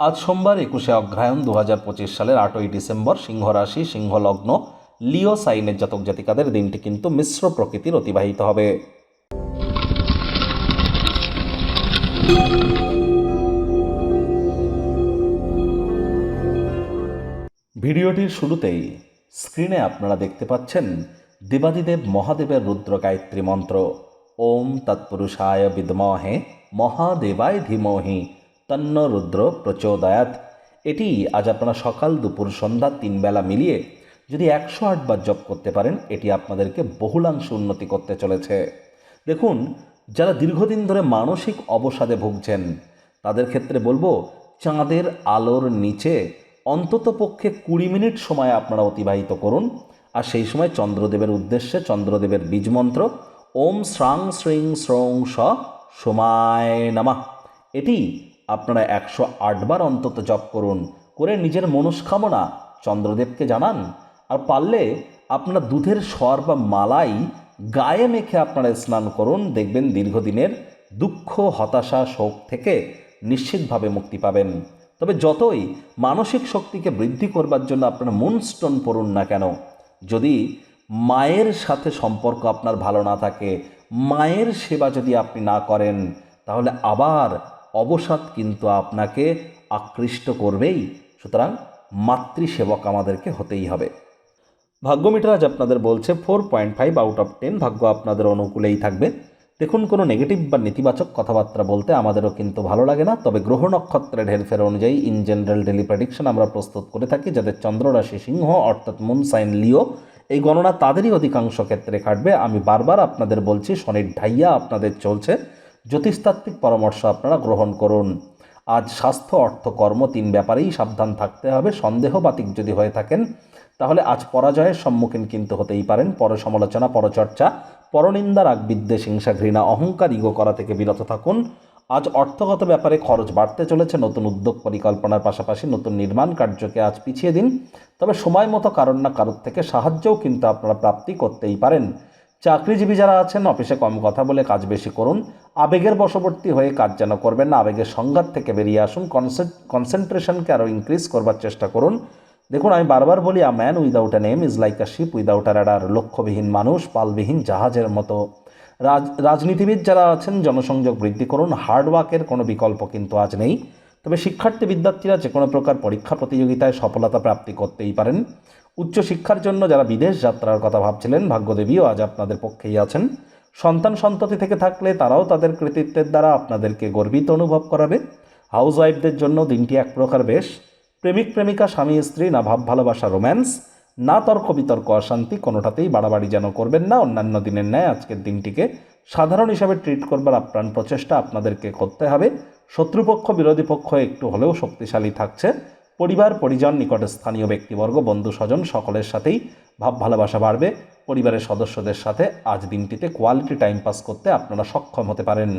আজ সোমবার একুশে অগ্রহায়ণ দু হাজার পঁচিশ সালের আটই ডিসেম্বর সিংহ রাশি সিংহ লিও সাইনের জাতক জাতিকাদের দিনটি কিন্তু মিশ্র প্রকৃতির অতিবাহিত হবে। ভিডিওটির শুরুতেই স্ক্রিনে আপনারা দেখতে পাচ্ছেন দেবাদিদেব মহাদেবের রুদ্র গায়ত্রী মন্ত্র। ওম তৎপুরুষায় বিদ্মহে মহাদেবায় ধীমহি। তন্ন রুদ্র প্রচোদয়াত। এটি আজ আপনারা সকাল দুপুর সন্ধ্যা তিন বেলা মিলিয়ে যদি একশো আটবার জপ করতে পারেন, এটি আপনাদেরকে বহুলাংশ উন্নতি করতে চলেছে। দেখুন, যারা দীর্ঘদিন ধরে মানসিক অবসাদে ভুগছেন, তাদের ক্ষেত্রে বলব, চাঁদের আলোর নিচে অন্তত পক্ষে কুড়ি মিনিট সময় আপনারা অতিবাহিত করুন। আর সেই সময় চন্দ্রদেবের উদ্দেশ্যে চন্দ্রদেবের বীজমন্ত্র ওম শ্রাং শ্রিং শ্রং স, সোমায় নামা। এটি আপনারা একশো আটবার অন্তত জপ করুন, করে নিজের মনস্কামনা চন্দ্রদেবকে জানান। আর পারলে আপনারা দুধের স্বর বা মালাই গায়ে মেখে আপনারা স্নান করুন। দেখবেন দীর্ঘদিনের দুঃখ, হতাশা, শোক থেকে নিশ্চিতভাবে মুক্তি পাবেন। তবে যতই মানসিক শক্তিকে বৃদ্ধি করবার জন্য আপনারা মুনস্টোন পড়ুন না কেন, যদি মায়ের সাথে সম্পর্ক আপনার ভালো না থাকে, মায়ের সেবা যদি আপনি না করেন, তাহলে আবার অবসাদ কিন্তু আপনাকে আকৃষ্ট করবেই। সুতরাং মাতৃসেবক আমাদেরকে হতেই হবে। ভাগ্যমিটার আজ আপনাদের বলছে four point five out of ten ভাগ্য আপনাদের অনুকূলেই থাকবে। দেখুন, কোনো নেগেটিভ বা নেতিবাচক কথাবার্তা বলতে আমাদেরও কিন্তু ভালো লাগে না। তবে গ্রহ নক্ষত্রের হেরফের অনুযায়ী ইন জেনারেল ডেলি প্রেডিকশন আমরা প্রস্তুত করে থাকি, যাদের চন্দ্র রাশি সিংহ অর্থাৎ মুন সাইন লিও এই গণনা তাদেরই অধিকাংশ ক্ষেত্রে খাটবে আমি বারবার আপনাদের বলছি শনির ঢাইয়া আপনাদের চলছে। জ্যোতিষতাত্ত্বিক পরামর্শ আপনারা গ্রহণ করুন। আজ স্বাস্থ্য, অর্থ, কর্ম তিন ব্যাপারেই সাবধান থাকতে হবে। সন্দেহবাতিক যদি হয়ে থাকেন, তাহলে আজ পরাজয়ের সম্মুখীন কিন্তু হতেই পারেন। পর সমালোচনা পরচর্চা, পরনিন্দা রাগ বিদ্বেষ হিংসা, ঘৃণা, অহংকার, ইগো করা থেকে বিরত থাকুন। আজ অর্থগত ব্যাপারে খরচ বাড়তে চলেছে। নতুন উদ্যোগ পরিকল্পনার পাশাপাশি নতুন নির্মাণ কার্যকে আজ পিছিয়ে দিন। তবে সময় মতো কারণ না কারোর থেকে সাহায্যও কিন্তু আপনারা প্রাপ্তি করতেই পারেন। চাকরিজীবী যারা আছেন, অফিসে কম কথা বলে কাজ বেশি করুন। আবেগের বশবর্তী হয়ে কাজ যেন করবেন না, আবেগের সংঘাত থেকে বেরিয়ে আসুন। কনসেন্ট্রেশনকে আরও ইনক্রিজ করবার চেষ্টা করুন। দেখুন, আমি বারবার বলি a man without a name is like a ship without a rudder লক্ষ্যবিহীন মানুষ, পালবিহীন জাহাজের মতো। রাজ রাজনীতিবিদ যারা আছেন, জনসংযোগ বৃদ্ধি করুন। হার্ডওয়ার্কের কোনো বিকল্প কিন্তু আজ নেই। তবে শিক্ষার্থী বিদ্যার্থীরা যে কোনো প্রকার পরীক্ষা প্রতিযোগিতায় সফলতা প্রাপ্তি করতেই পারেন। উচ্চশিক্ষার জন্য যারা বিদেশ যাত্রার কথা ভাবছিলেন, ভাগ্যদেবীও আজ আপনাদের পক্ষেই আছেন। সন্তান সন্ততি থেকে থাকলে তারাও তাদের কৃতিত্বের দ্বারা আপনাদেরকে গর্বিত অনুভব করাবে। হাউস ওয়াইফদের জন্য দিনটি এক প্রকার বেশ। প্রেমিক, প্রেমিকা, স্বামী, স্ত্রী, না ভাব, ভালোবাসা, রোম্যান্স, না তর্ক, বিতর্ক, অশান্তি, কোনোটাতেই বাড়াবাড়ি যেন করবেন না। অন্যান্য দিনের ন্যায় আজকের দিনটিকে সাধারণ হিসাবে ট্রিট করবার আপ্রাণ প্রচেষ্টা আপনাদেরকে করতে হবে। শত্রুপক্ষ, বিরোধী পক্ষ একটু হলেও শক্তিশালী থাকছে। পরিবার, পরিজন, নিকট স্থানীয় ব্যক্তিবর্গ, বন্ধু, স্বজন সকলের সাথেই ভাব, ভালোবাসা বাড়বে। পরিবারের সদস্যদের সাথে আজ দিনটিতে কোয়ালিটি টাইম পাস করতে আপনারা সক্ষম হতে পারেন।